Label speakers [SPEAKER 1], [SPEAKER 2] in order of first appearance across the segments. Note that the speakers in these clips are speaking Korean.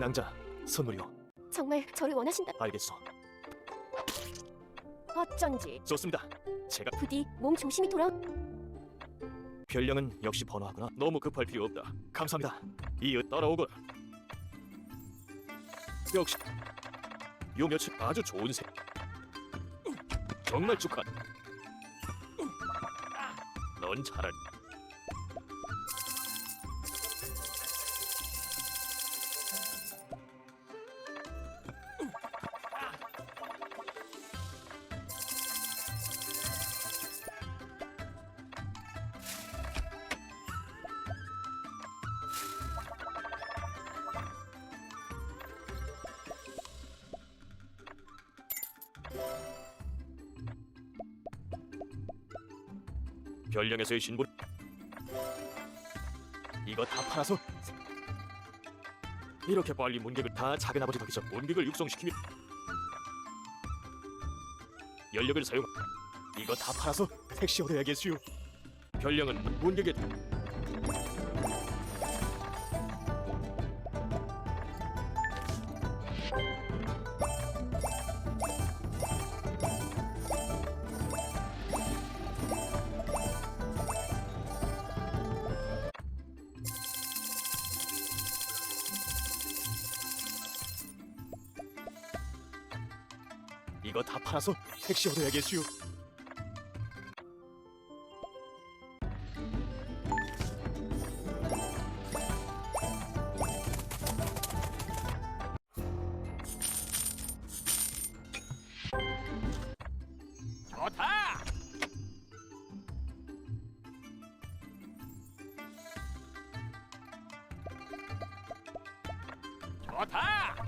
[SPEAKER 1] 낭자 선물이요.
[SPEAKER 2] 정말 저를 원하신다.
[SPEAKER 1] 알겠소.
[SPEAKER 2] 어쩐지
[SPEAKER 1] 좋습니다. 제가
[SPEAKER 2] 부디 몸 조심히 돌아.
[SPEAKER 1] 별령은 역시 번호하구나. 너무 급할 필요 없다. 감사합니다. 이어 따라오거라. 역시 요 며칠 아주 좋은 새. 정말 축하. 넌 잘할. 별령에서의 신분. 이거 다 팔아서 이렇게 빨리 문객을 다 작은 아버지 덕에서 문객을 육성시키며 연력을 사용. 이거 다 팔아서 택시 얻어야겠슈. 별령은 문객에 이거 다 팔아서 택시 얻어야겠슈.
[SPEAKER 3] 좋다. 좋다.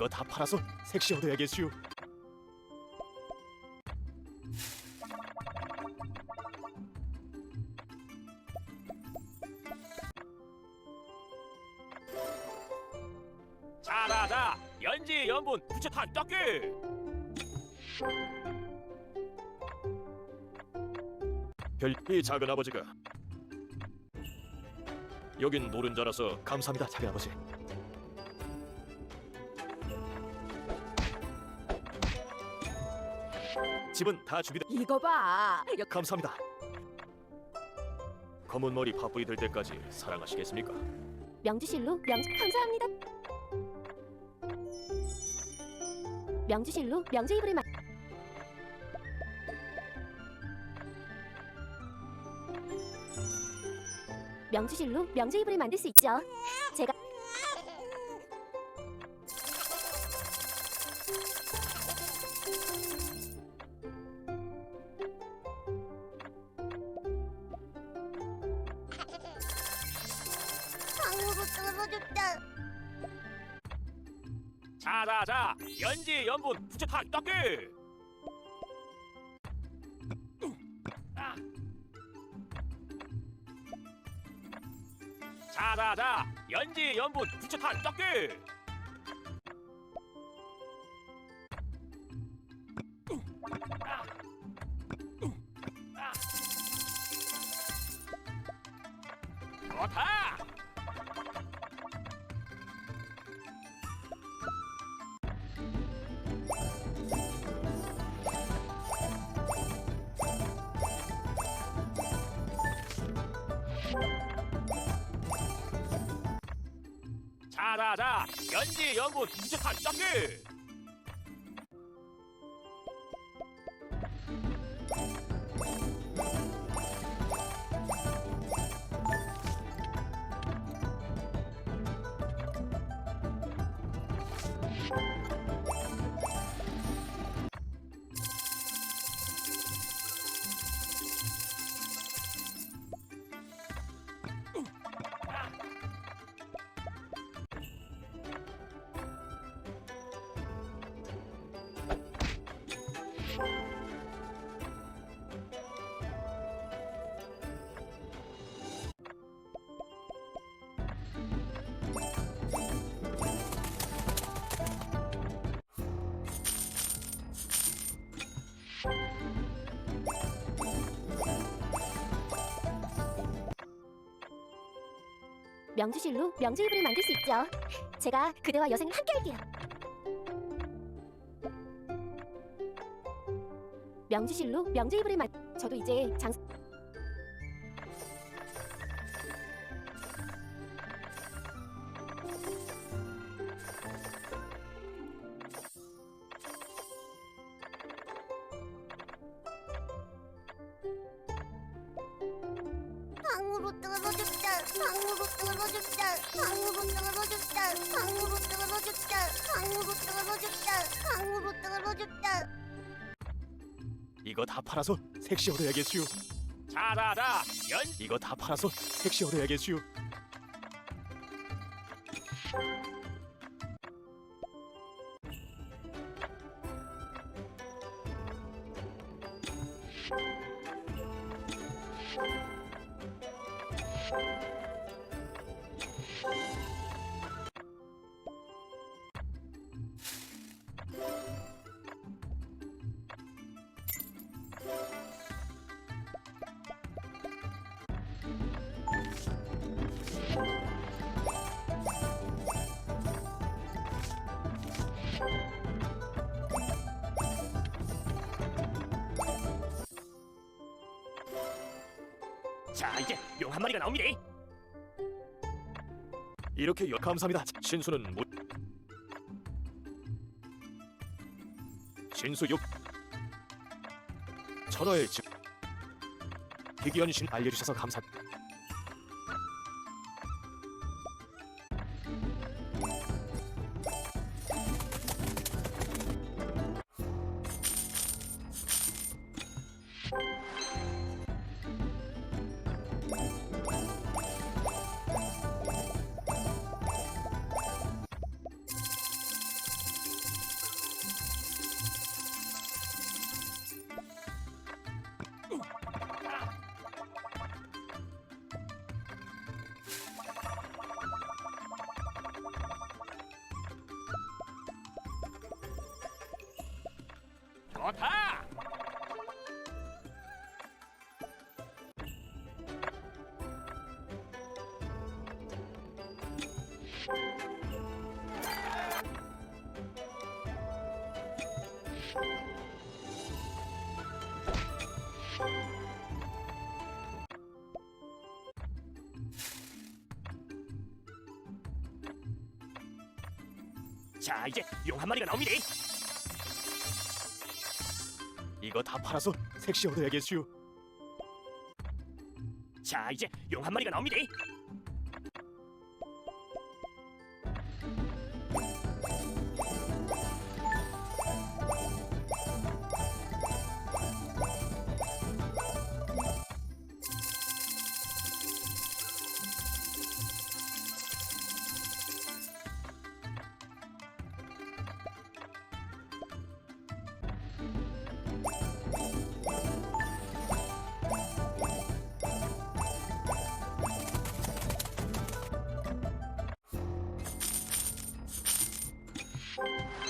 [SPEAKER 1] 이거 다 팔아서 택시 얻어야겠슈.
[SPEAKER 3] 잘하다. 연지 연분 부채 다 닦기.
[SPEAKER 1] 별이 작은 아버지가 여긴 노른자라서 감사합니다 작은 아버지 집은 다 준비돼
[SPEAKER 2] 이거 봐. 여-
[SPEAKER 1] 감사합니다 검은 머리 파뿌리 될 때까지 사랑하시겠습니까?
[SPEAKER 2] 명주실로 명 감사합니다. 명주실로 명주 이불을 마. 명주실로 명주 이불을 만들 수 있죠. 제가
[SPEAKER 3] 자자자. 연지 연분 부채 다 닦기. 자자자. 연지 연분 부채 다 닦기. 좋다. 자자자 연지 부채 다 닦기.
[SPEAKER 2] 명주실로 명주 이불을 만들 수 있죠. 제가 그대와 여생을 함께 할게요. 명주실로 명주 이불을 만 저도 이제 장
[SPEAKER 4] 방으로 떨어졌다. 방으로 떨어졌다. 방으로 떨어졌다. 방으로 떨어졌다. 방으로 떨어졌다. 방으로 떨어졌다.
[SPEAKER 1] 이거 다 팔아서 색시 얻어야겠슈.
[SPEAKER 3] 자자자 연
[SPEAKER 1] 이거 다 팔아서 색시 얻어야겠슈.
[SPEAKER 3] 자 이제 용 한 마리가 나옵니다.
[SPEAKER 1] 이렇게 여 감사합니다. 신수는 못. 신수 6 천하의 집 희귀한 신 알려주셔서 감사.
[SPEAKER 3] 좋다. 자 이제 용 한 마리가 나옵니다.
[SPEAKER 1] 이거 다 팔아서 색시 얻어야겠슈.
[SPEAKER 3] 자 이제 용 한 마리가 나옵니다. you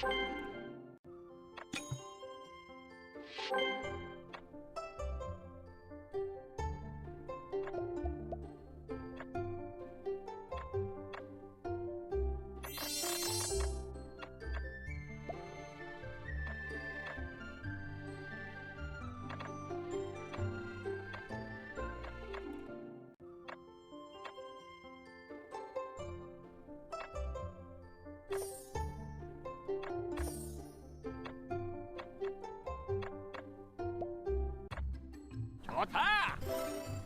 [SPEAKER 3] Thank you. 좋다.